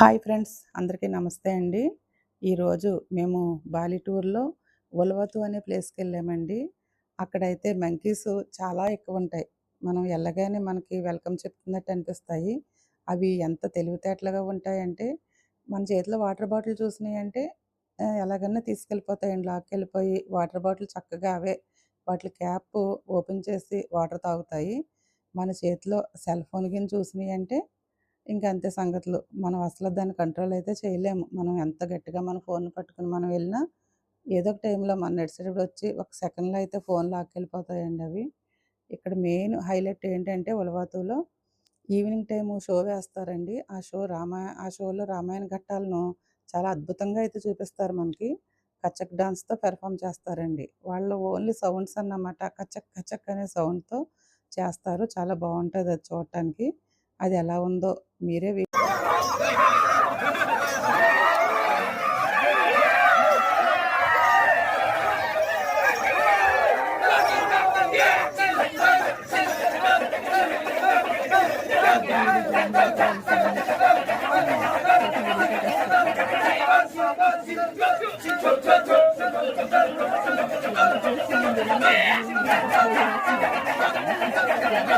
Hi friends అందరికీ నమస్తే అండి ఈరోజు మేము బాలి టూర్లో ఉలవతు అనే ప్లేస్కి వెళ్ళామండి అక్కడైతే మంకీస్ చాలా ఎక్కువ ఉంటాయి మనం వెళ్ళగానే మనకి వెల్కమ్ చెప్తున్నట్టు అనిపిస్తాయి అవి ఎంత తెలివితేటలుగా ఉంటాయంటే మన చేతిలో వాటర్ బాటిల్ చూసినాయంటే ఎలాగన్నా తీసుకెళ్ళిపోతాయండి లాక్కెళ్ళిపోయి వాటర్ బాటిల్ చక్కగా అవే వాటి క్యాప్ ఓపెన్ చేసి వాటర్ తాగుతాయి మన చేతిలో సెల్ ఫోన్ కింద చూసినాయి అంటే ఇంకా అంతే సంగతులు మనం అసలు దాన్ని కంట్రోల్ అయితే చేయలేము మనం ఎంత గట్టిగా మన ఫోన్ పట్టుకుని మనం వెళ్ళినా ఏదో ఒక టైంలో మన నడిచేటప్పుడు వచ్చి ఒక సెకండ్లో అయితే ఫోన్ లాక్కెళ్ళిపోతాయండి అవి ఇక్కడ మెయిన్ హైలైట్ ఏంటంటే ఉలవాతులో ఈవినింగ్ టైము షో వేస్తారండి ఆ షో రామాయ ఆ షోలో రామాయణ ఘట్టాలను చాలా అద్భుతంగా అయితే చూపిస్తారు మనకి కచ్చక్ డాన్స్తో పెర్ఫామ్ చేస్తారండి వాళ్ళు ఓన్లీ సౌండ్స్ అన్నమాట కచ్చక్ కచ్చక్ అనే సౌండ్తో చేస్తారు చాలా బాగుంటుంది అది చూడటానికి Allá la mire bien.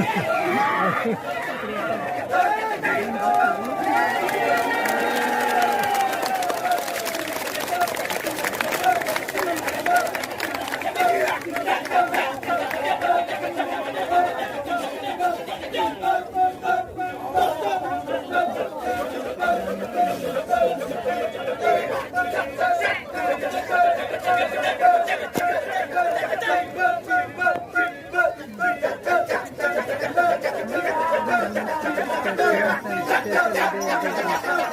Go, go, go.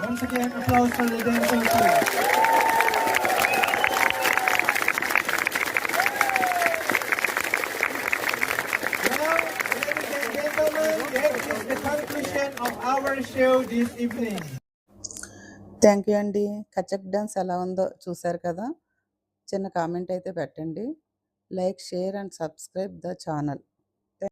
Once again, applause for the dancing team. show this evening. Thank you అండి కచక్ డ్యాన్స్ ఎలా ఉందో చూశారు కదా చిన్న కామెంట్ అయితే పెట్టండి like share and subscribe the channel